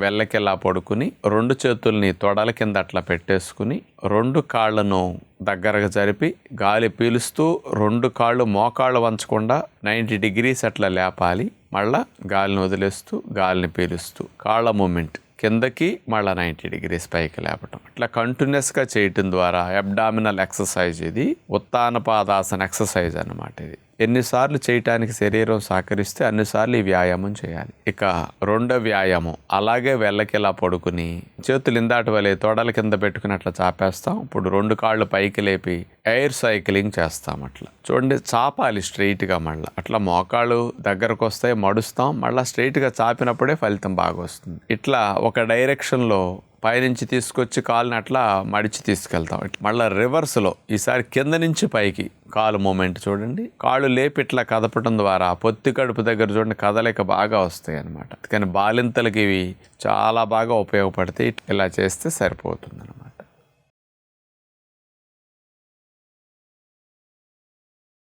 వెళ్ళకెలా పడుకుని రెండు చేతుల్ని తొడల కింద అట్లా పెట్టేసుకుని రెండు కాళ్ళను దగ్గరగా జరిపి గాలి పీలుస్తూ రెండు కాళ్ళు మోకాళ్ళు వంచకుండా నైంటీ డిగ్రీస్ అట్లా లేపాలి. మళ్ళా గాలిని వదిలేస్తూ గాలిని పీలుస్తూ కాళ్ళ మూమెంట్ కిందకి మళ్ళీ నైంటీ డిగ్రీస్ పైకి లేపటం. ఇట్లా కంటిన్యూస్గా చేయటం ద్వారా అబ్డామినల్ ఎక్సర్సైజ్ ఇది ఉత్తాన పాదాసన ఎక్సర్సైజ్ అనమాట ఇది. ఎన్నిసార్లు చేయటానికి శరీరం సహకరిస్తే అన్నిసార్లు ఈ వ్యాయామం చేయాలి. ఇక రెండో వ్యాయామం అలాగే వెళ్ళకిలా పడుకుని చేతులు ఇందాటి వలె తొడల కింద పెట్టుకుని అట్లా చాపేస్తాం. ఇప్పుడు రెండు కాళ్ళు పైకి లేపి ఎయిర్ సైక్లింగ్ చేస్తాం అట్లా. చూడండి చాపాలి స్ట్రైట్గా మళ్ళీ. అట్లా మోకాళ్ళు దగ్గరకు వస్తాయి మడుస్తాం. మళ్ళీ స్ట్రైట్గా చాపినప్పుడే ఫలితం బాగా వస్తుంది. ఇట్లా ఒక డైరెక్షన్లో పైనుంచి తీసుకొచ్చి కాలుని అట్లా మడిచి తీసుకెళ్తాం. ఇట్లా మళ్ళీ రివర్స్లో ఈసారి కింద నుంచి పైకి కాలు మూమెంట్ చూడండి. కాళ్ళు లేపి ఇట్లా కదపడం ద్వారా పొత్తి కడుపు దగ్గర చూడండి కదలిక బాగా వస్తాయి అనమాట కానీ బాలింతలకి ఇవి చాలా బాగా ఉపయోగపడతాయి. ఇలా చేస్తే సరిపోతుంది